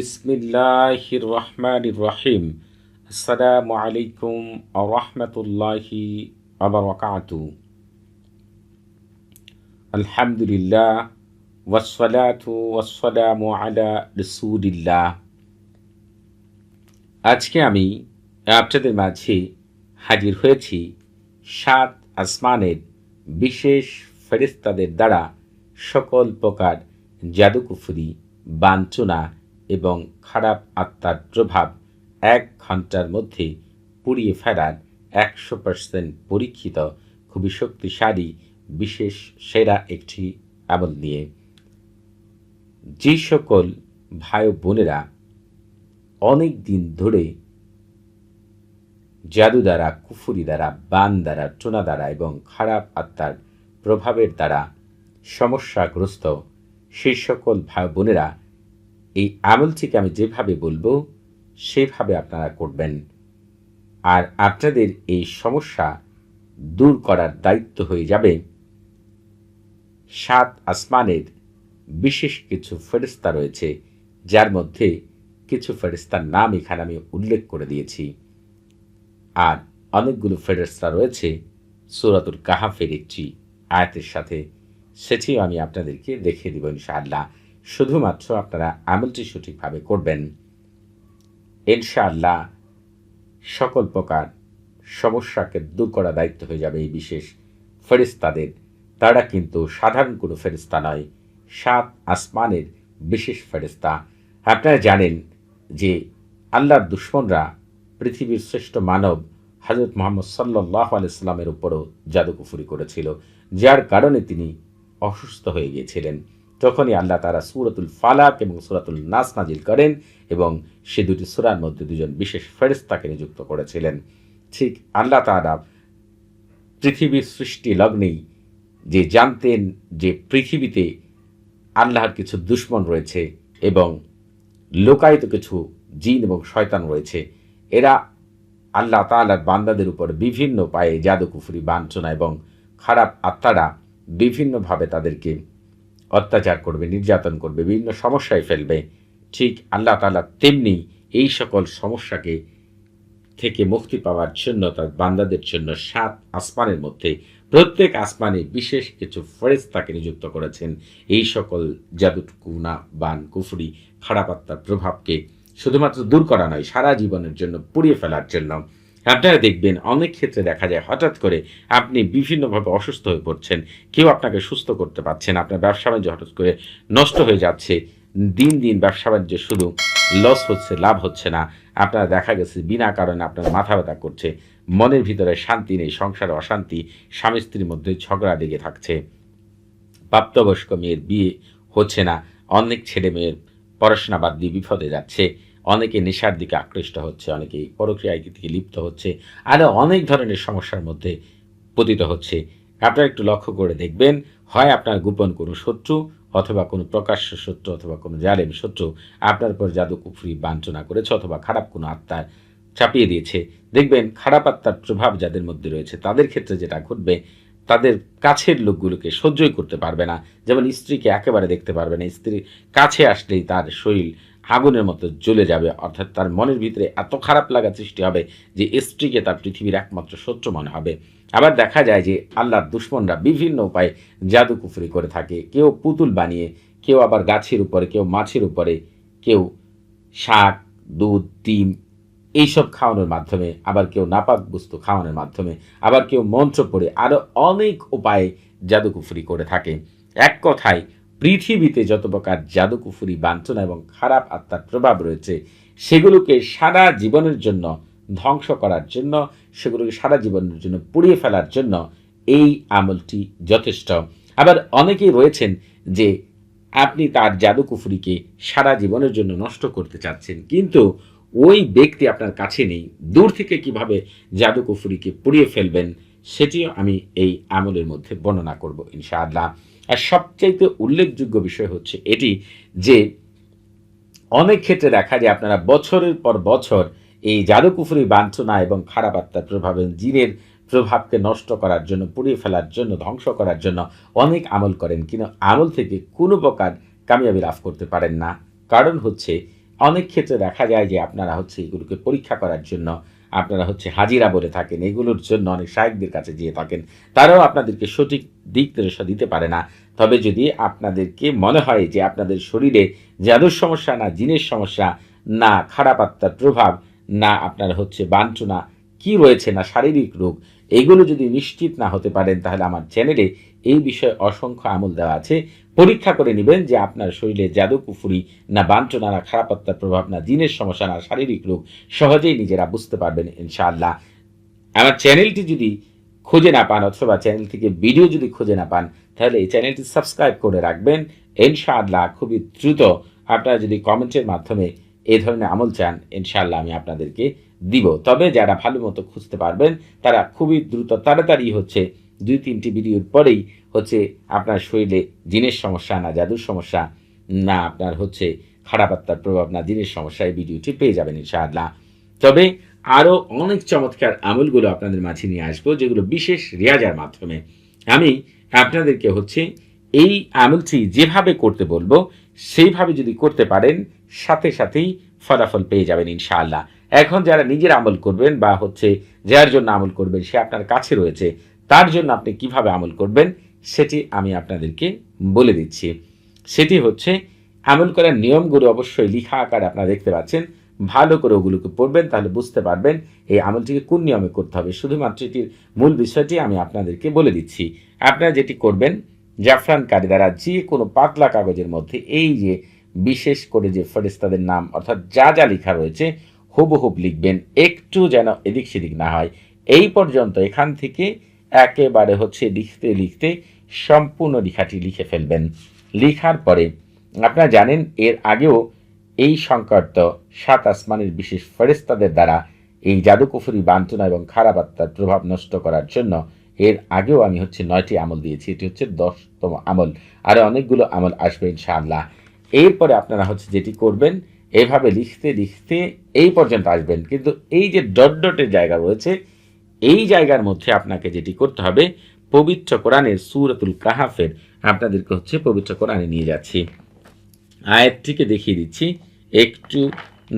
বিসমিল্লাহির রহমানির রহিম আসসালামু আলাইকুম আরহামতুল্লাহি আবরকাতু। আলহামদুলিল্লাহ ওয়াসসালাতু ওয়াসসালামু আলা রসুলিল্লাহ। আজকে আমি আপনাদের মাঝে হাজির হয়েছি সাত আসমানের বিশেষ ফেরিস্তাদের দ্বারা সকল প্রকার জাদুকুফুরি, বাঞ্ছনা এবং খারাপ আত্মার প্রভাব এক ঘণ্টার মধ্যে পুড়িয়ে ফেলার একশো পার্সেন্ট পরীক্ষিত, খুবই শক্তিশালী, বিশেষ সেরা একটি আমল নিয়ে। যে সকল ভাই বোনেরা অনেক দিন ধরে জাদু দ্বারা, কুফুরি দ্বারা, বান দ্বারা, টোনা দ্বারা এবং খারাপ আত্মার প্রভাবের দ্বারা সমস্যাগ্রস্ত সেই সকল ভাই বোনেরা এই আমলটিকে আমি যেভাবে বলব, সেভাবে আপনারা করবেন। আর আপনাদের এই সমস্যা দূর করার দায়িত্ব হয়ে যাবে। সাত আসমানের বিশেষ কিছু ফেরিস্তা রয়েছে, যার মধ্যে কিছু ফেরিস্তার নাম এখানে আমি উল্লেখ করে দিয়েছি। আর অনেকগুলো ফেরিস্তা রয়েছে, সুরাতুল কাহাফের একটি আয়াতের সাথে, সেটিও আমি আপনাদেরকে দেখিয়ে দিব ইনশাআল্লাহ। শুধুমাত্র আপনারা আমলটি সঠিকভাবে করবেন। ইনশাআল্লাহ সকল প্রকার সমস্যাকে দূর করা দায়িত্ব হয়ে যাবে এই বিশেষ ফেরিস্তাদের তারা কিন্তু সাধারণ কোনো ফেরিস্তা নয়, সাত আসমানের বিশেষ ফেরিস্তা আপনারা জানেন যে আল্লাহর দুশ্মনরা পৃথিবীর শ্রেষ্ঠ মানব হজরত মোহাম্মদ সাল্লাহ আলাইস্লামের উপরও জাদুকুফুরি করেছিল, যার কারণে তিনি অসুস্থ হয়ে গিয়েছিলেন। তখনই আল্লাহ তারা সুরাতুল ফালাক এবং সুরাতুল নাস নাজিল করেন এবং সে দুটি সুরার মধ্যে দুজন বিশেষ ফেরিস্তাকে নিযুক্ত করেছিলেন। ঠিক আল্লাহ তারা পৃথিবীর সৃষ্টি লগ্নেই যে জানতেন যে পৃথিবীতে আল্লাহর কিছু দুশ্মন রয়েছে এবং লোকায়িত কিছু জিন এবং শয়তান রয়েছে, এরা আল্লাহ তালার বান্দাদের উপর বিভিন্ন পায়ে জাদুকুফুরি, বাঞ্ছনা এবং খারাপ আত্মারা বিভিন্নভাবে তাদেরকে অত্যাচার করবে, নির্যাতন করবে, বিভিন্ন সমস্যায় ফেলবে, ঠিক আল্লাহ তালা তেমনি এই সকল সমস্যাকে থেকে মুক্তি পাওয়ার জন্য, তার বান্দাদের জন্য সাত আসমানের মধ্যে প্রত্যেক আসমানে বিশেষ কিছু ফেরেস্তাকে নিযুক্ত করেছেন। এই সকল জাদুকুনা বান, কুফুরি, খারাপ আত্মার প্রভাবকে শুধুমাত্র দূর করা নয়, সারা জীবনের জন্য পুড়িয়ে ফেলার জন্য আপনারা দেখবেন অনেক ক্ষেত্রে দেখা যায় হঠাৎ করে আপনি বিভিন্নভাবে অসুস্থ হয়ে পড়ছেন, কেউ আপনাকে সুস্থ করতে পারছেন আপনার ব্যবসা বাণিজ্য হঠাৎ করে নষ্ট হয়ে যাচ্ছে, দিন দিন ব্যবসা বাণিজ্য শুধু লস হচ্ছে, লাভ হচ্ছে না। আপনারা দেখা গেছে বিনা কারণে আপনার মাথা ব্যথা করছে, মনের ভিতরে শান্তি নেই, সংসারে অশান্তি, স্বামী স্ত্রীর মধ্যে ঝগড়া লেগে থাকছে। প্রাপ্তবয়স্ক মেয়ের বিয়ে হচ্ছে না, অনেক ছেলে মেয়ের পড়াশোনা বাদ দিয়ে বিপদে যাচ্ছে। অনেকে নেশার দিকে আকৃষ্ট হচ্ছে, অনেকে পরক্রিয়ায় দিকে লিপ্ত হচ্ছে আরও অনেক ধরনের সমস্যার মধ্যে পতিত হচ্ছে। আপনারা একটু লক্ষ্য করে দেখবেন, হয় আপনার গোপন কোনো শত্রু অথবা কোনো প্রকাশ্য শত্রু অথবা কোনো জালেম শত্রু আপনার উপর জাদু কুফরি বাঞ্ছনা করেছে অথবা খারাপ কোনো আত্মার চাপিয়ে দিয়েছে। দেখবেন খারাপ আত্মার প্রভাব যাদের মধ্যে রয়েছে, তাদের ক্ষেত্রে যেটা ঘটবে, তাদের কাছের লোকগুলোকে সহ্যই করতে পারবে না। যেমন স্ত্রীকে একেবারে দেখতে পারবে না, স্ত্রী কাছে আসলেই তার শরীর আগুনের মতো জ্বলে যাবে, অর্থাৎ তার মনের ভিতরে এত খারাপ লাগা সৃষ্টি হবে যে স্ত্রীকে তার পৃথিবীর একমাত্র শত্রু মনে হবে। আবার দেখা যায় যে আল্লাহর দুশ্মনরা বিভিন্ন উপায়ে জাদুকুফরি করে থাকে। কেউ পুতুল বানিয়ে, কেউ আবার গাছের উপরে, কেউ মাছের উপরে, কেউ শাক, দুধ, ডিম এইসব খাওয়ানোর মাধ্যমে, আবার কেউ নাপাক বস্তু খাওয়ানোর মাধ্যমে, আবার কেউ মন্ত্র পড়ে আরও অনেক উপায়ে জাদুকুফরি করে থাকে। এক কথায় পৃথিবীতে যত প্রকার জাদুকুফুরি, বাঞ্ছনা এবং খারাপ আত্মার প্রভাব রয়েছে, সেগুলোকে সারা জীবনের জন্য ধ্বংস করার জন্য, সেগুলোকে সারা জীবনের জন্য পুড়িয়ে ফেলার জন্য এই আমলটি যথেষ্ট। আবার অনেকেই রয়েছেন যে আপনি তার জাদুকুফুরিকে সারা জীবনের জন্য নষ্ট করতে চাচ্ছেন, কিন্তু ওই ব্যক্তি আপনার কাছে নেই। দূর থেকে কীভাবে জাদুকুফুরিকে পুড়িয়ে ফেলবেন, সেটিও আমি এই আমলের মধ্যে বর্ণনা করব ইনশাআল্লাহ। আর সবচাইতে উল্লেখযোগ্য বিষয় হচ্ছে এটি যে অনেক ক্ষেত্রে দেখা যায় আপনারা বছরের পর বছর এই জাদুকুফুরি বাঞ্ছনা এবং খারাপ আত্মার প্রভাবে জিনের প্রভাবকে নষ্ট করার জন্য, পুড়িয়ে ফেলার জন্য, ধ্বংস করার জন্য অনেক আমল করেন কিন্তু আমল থেকে কোনো প্রকার কামিয়াবি লাভ করতে পারেন না। কারণ হচ্ছে অনেক ক্ষেত্রে দেখা যায় যে আপনারা হচ্ছে এগুলোকে পরীক্ষা করার জন্য আপনারা হচ্ছে হাজিরা বলে থাকেন, এগুলোর জন্য অনেক সাহেবদের কাছে যেয়ে থাকেন। তারাও আপনাদেরকে সঠিক দিক নির্দেশনা দিতে পারে না। তবে যদি আপনাদেরকে মনে হয় যে আপনাদের শরীরে জাদুর সমস্যা না, জিনের সমস্যা না, খারাপ আত্মার প্রভাব না, আপনার হচ্ছে বাঞ্ছনা কি রয়েছে না, শারীরিক রোগ, এগুলো যদি নিশ্চিত না হতে পারেন, তাহলে আমার চ্যানেলে এই বিষয়ে অসংখ্য আমল দেওয়া আছে। পরীক্ষা করে নেবেন যে আপনার শরীরে জাদু, কুফুরি না বাঞ্ছনা, না খারাপ আত্মার প্রভাব, না জিনের সমস্যা, না শারীরিক রোগ, সহজেই নিজেরা বুঝতে পারবেন ইনশাআল্লাহ। আমার চ্যানেলটি যদি খুঁজে না পান অথবা চ্যানেল থেকে ভিডিও যদি খুঁজে না পান, তাহলে এই চ্যানেলটি সাবস্ক্রাইব করে রাখবেন। ইনশাআল্লাহ খুবই দ্রুত আপনারা যদি কমেন্টের মাধ্যমে এই ধরনের আমল চান, ইনশাআল্লাহ আমি আপনাদেরকে দিব। তবে যারা ভালো মতো খুঁজতে পারবেন, তারা খুবই দ্রুত, তাড়াতাড়ি হচ্ছে দুই তিনটি ভিডিওর পরেই হচ্ছে আপনার শরীরে জিনের সমস্যা না, জাদুর সমস্যা না, আপনার হচ্ছে খারাপ আত্মার প্রভাব না, জিনের সমস্যা, এই ভিডিওটি পেয়ে যাবেন ইনশাআল্লাহ। তবে আরও অনেক চমৎকার আমলগুলো আপনাদের মাঝে নিয়ে আসব, যেগুলো বিশেষ রেয়াজার মাধ্যমে। আমি আপনাদেরকে হচ্ছে এই আমলটি যেভাবে করতে বলব, সেইভাবে যদি করতে পারেন, সাথে সাথেই ফলাফল পেয়ে যাবেন ইনশাআল্লাহ। এখন যারা নিজের আমল করবেন বা হচ্ছে যার জন্য আমল করবেন, সে আপনার কাছে রয়েছে তার জন্য আপনি কীভাবে আমল করবেন, সেটি আমি আপনাদেরকে বলে দিচ্ছি। সেটি হচ্ছে, আমল করার নিয়মগুলো অবশ্যই লিখা আকারে আপনারা দেখতে পাচ্ছেন। ভালো করে ওগুলোকে পড়বেন, তাহলে বুঝতে পারবেন এই আমলটিকে কোন নিয়মে করতে হবে। শুধুমাত্র এটির মূল বিষয়টি আমি আপনাদেরকে বলে দিচ্ছি। আপনারা যেটি করবেন, জাফরান কারি দ্বারা যে কোনো পাতলা কাগজের মধ্যে এই যে বিশেষ করে যে ফেরেস্তাদের নাম, অর্থাৎ যা যা লেখা রয়েছে হুবহুব লিখবেন। একটু যেন এদিক সেদিক না হয়। এই পর্যন্ত এখান থেকে একেবারে হচ্ছে লিখতে লিখতে সম্পূর্ণ লেখাটি লিখে ফেলবেন। লিখার পরে আপনারা জানেন, এর আগেও এই সংকট সাত আসমানের বিশেষ ফেরেস্তাদের দ্বারা এই জাদুকুফুরি বান্তনা এবং খারাপ আত্মার প্রভাব নষ্ট করার জন্য এর আগেও আমি হচ্ছে নয়টি আমল দিয়েছি। এটি হচ্ছে দশতম আমল। আরও অনেকগুলো আমল আসবে ইনশাআল্লাহ। এরপরে আপনারা হচ্ছে যেটি করবেন, এভাবে লিখতে লিখতে এই পর্যন্ত আসবেন। কিন্তু এই যে ডট ডটের জায়গা রয়েছে এই জায়গার মধ্যে আপনাকে যেটি করতে হবে, পবিত্র কোরআনের সুরাতুল কাহাফের আপনাদেরকে হচ্ছে পবিত্র কোরআনে নিয়ে যাচ্ছি। আয়াতটিকে দেখিয়ে দিচ্ছি। একটু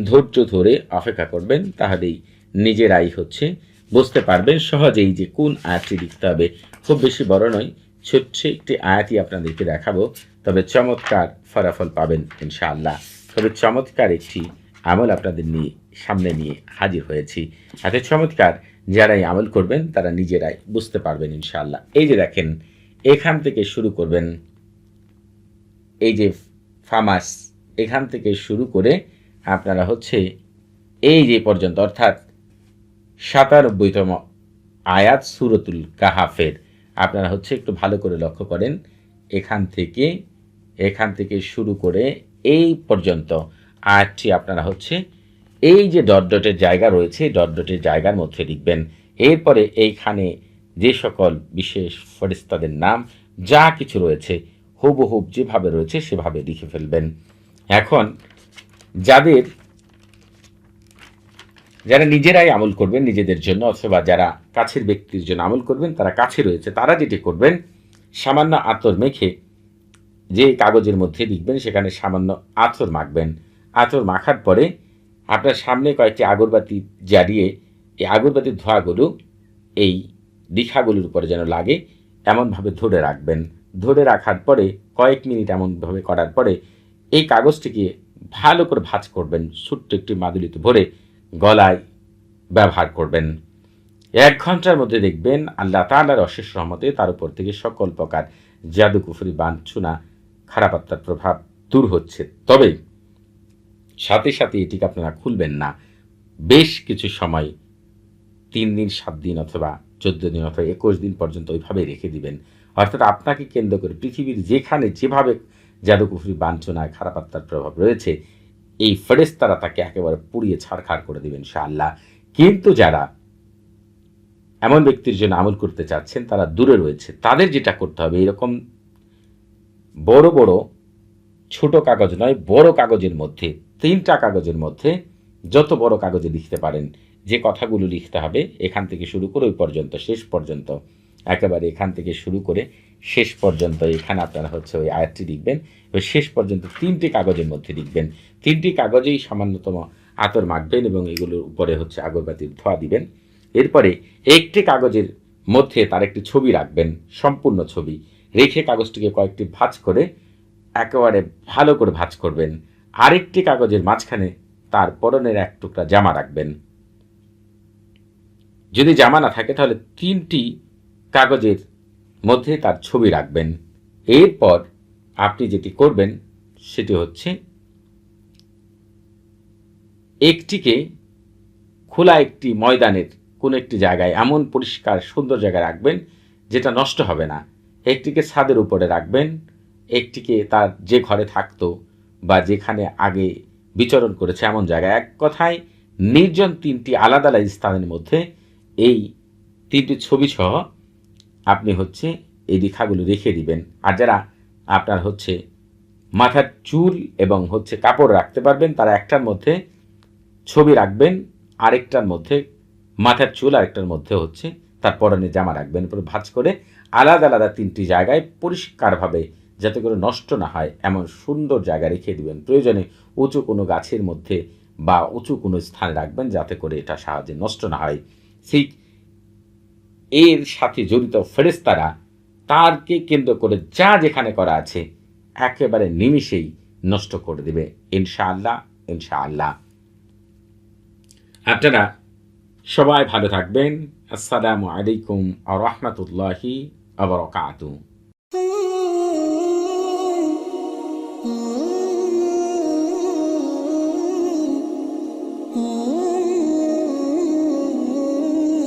ধৈর্য ধরে অপেক্ষা করবেন, তাহলেই নিজেরাই হচ্ছে। বুঝতে পারবেন সহজেই যে কোন আয়াতটি লিখতে হবে। খুব বেশি বড় নয়, ছোট্ট একটি আয়াতই আপনাদেরকে দেখাবো, তবে চমৎকার ফলাফল পাবেন ইনশাআল্লাহ। তবে চমৎকার একটি আমল আপনাদের নিয়ে, সামনে নিয়ে হাজির হয়েছি। এত চমৎকার যারা এই আমল করবেন, তারা নিজেরাই বুঝতে পারবেন ইনশাআল্লাহ। এই যে দেখেন, এখান থেকে শুরু করবেন, এই যে ফার্মাস এখান থেকে শুরু করে আপনারা হচ্ছে এই যে পর্যন্ত, অর্থাৎ সাতানব্বইতম আয়াত সুরতুল কাহাফের, আপনারা হচ্ছে একটু ভালো করে লক্ষ্য করেন, এখান থেকে এখান থেকে শুরু করে এই পর্যন্ত আয়াতটি আপনারা হচ্ছে এই যে ডট ডটের জায়গা রয়েছে ডট ডটের জায়গার মধ্যে লিখবেন, এরপরে এইখানে যে সকল বিশেষ ফরিস্তাদের নাম, যা কিছু রয়েছে হুবহুব যেভাবে রয়েছে সেভাবে লিখে ফেলবেন। এখন যাদের, যারা নিজেরাই আমল করবেন নিজেদের জন্য, অথবা যারা কাছের ব্যক্তির জন্য আমল করবেন, তারা কাছে রয়েছে, তারা যেটি করবেন, সামান্য আতর মেখে যে কাগজের মধ্যে লিখবেন, সেখানে সামান্য আতর মাখবেন। আতর মাখার পরে আপনার সামনে কয়েকটি আগরবাতি জ্বালিয়ে এই আগরবাতির ধোঁয়াগুলো এই লিখাগুলোর উপরে যেন লাগে, এমনভাবে ধরে রাখবেন। ধরে রাখার পরে, কয়েক মিনিট এমনভাবে করার পরে এই কাগজটিকে ভালো করে ভাঁজ করবেন, ছোট্ট একটি মাদুলিতে ভরে গলায় ব্যবহার করবেন। এক ঘণ্টার মধ্যে দেখবেন আল্লাহ তাআলার অশেষ রহমতে তার উপর থেকে সকল প্রকার জাদু কুফুরি বাঞ্ছুনা, খারাপ প্রভাব দূর হচ্ছে। তবে সাথে সাথে এটিকে আপনারা খুলবেন না। বেশ কিছু সময়, তিন দিন, সাত দিন অথবা চোদ্দ দিন অথবা একুশ দিন পর্যন্ত ওইভাবে রেখে দিবেন। অর্থাৎ আপনাকে কেন্দ্র করে পৃথিবীর যেখানে যেভাবে জাদুকুফরি বাঞ্ছনায় খারাপ আত্মার প্রভাব রয়েছে, এই ফেরেস্তারা তাকে একেবারে পুড়িয়ে ছাড়খাড় করে দিবেন আল্লাহ কিন্তু যারা এমন ব্যক্তির জন্য আমল করতে চাচ্ছেন, তারা দূরে রয়েছে। তাদের যেটা করতে হবে এরকম বড় বড় ছোট কাগজ নয়, বড় কাগজের মধ্যে তিনটা কাগজের মধ্যে যত বড় কাগজে লিখতে পারেন, যে কথাগুলো লিখতে হবে এখান থেকে শুরু করে ওই পর্যন্ত, শেষ পর্যন্ত, একেবারে এখান থেকে শুরু করে শেষ পর্যন্ত, এখানে আপনারা হচ্ছে ওই আয়াতটি লিখবেন এবার শেষ পর্যন্ত তিনটি কাগজের মধ্যে লিখবেন। তিনটি কাগজেই সামান্যতম আতর মাখবেন এবং এগুলোর উপরে হচ্ছে আগরবাতির ধোয়া দিবেন। এরপরে একটি কাগজের মধ্যে তার একটি ছবি রাখবেন, সম্পূর্ণ ছবি। রেখে কাগজটিকে কয়েকটি ভাঁজ করে একেবারে ভালো করে ভাঁজ করবেন। আরেকটি কাগজের মাঝখানে তার পরনের এক টুকরা জামা রাখবেন। যদি জামা না থাকে, তাহলে তিনটি কাগজের মধ্যে তার ছবি রাখবেন। এরপর আপনি যেটি করবেন, সেটি হচ্ছে একটিকে খোলা একটি ময়দানের কোনো একটি জায়গায় এমন পরিষ্কার সুন্দর জায়গায় রাখবেন, যেটা নষ্ট হবে না। একটিকে ছাদের উপরে রাখবেন, একটিকে তার যে ঘরে থাকতো বা যেখানে আগে বিচরণ করেছে এমন জায়গায়। এক কথায়, নির্জন তিনটি আলাদা আলাদা স্থানের মধ্যে এই তিনটি ছবি সহ আপনি হচ্ছে এই রেখাগুলো রেখে দিবেন। আর যারা আপনার হচ্ছে মাথার চুল এবং হচ্ছে কাপড় রাখতে পারবেন, তারা একটার মধ্যে ছবি রাখবেন, আরেকটার মধ্যে মাথার চুল, আরেকটার মধ্যে হচ্ছে তার পরনে জামা রাখবেন। এরপর ভাঁজ করে আলাদা আলাদা তিনটি জায়গায় পরিষ্কারভাবে যাতে করে নষ্ট না হয়, এমন সুন্দর জায়গা রেখে দিবেন। প্রয়োজনে উঁচু কোনো গাছের মধ্যে বা উঁচু কোনো স্থানে রাখবেন যাতে করে এটা সাহায্যে নষ্ট না হয়। ঠিক এর সাথে জড়িত ফেরেস্তারা তারকে কেন্দ্র করে যা যেখানে করা আছে একেবারে নিমিষেই নষ্ট করে দেবে। ইনশাআল্লাহ ইনশাআল্লাহ। আপনারা সবাই ভালো থাকবেন। আসসালামু আলাইকুম আ রহমতুল্লাহি আবরকাতু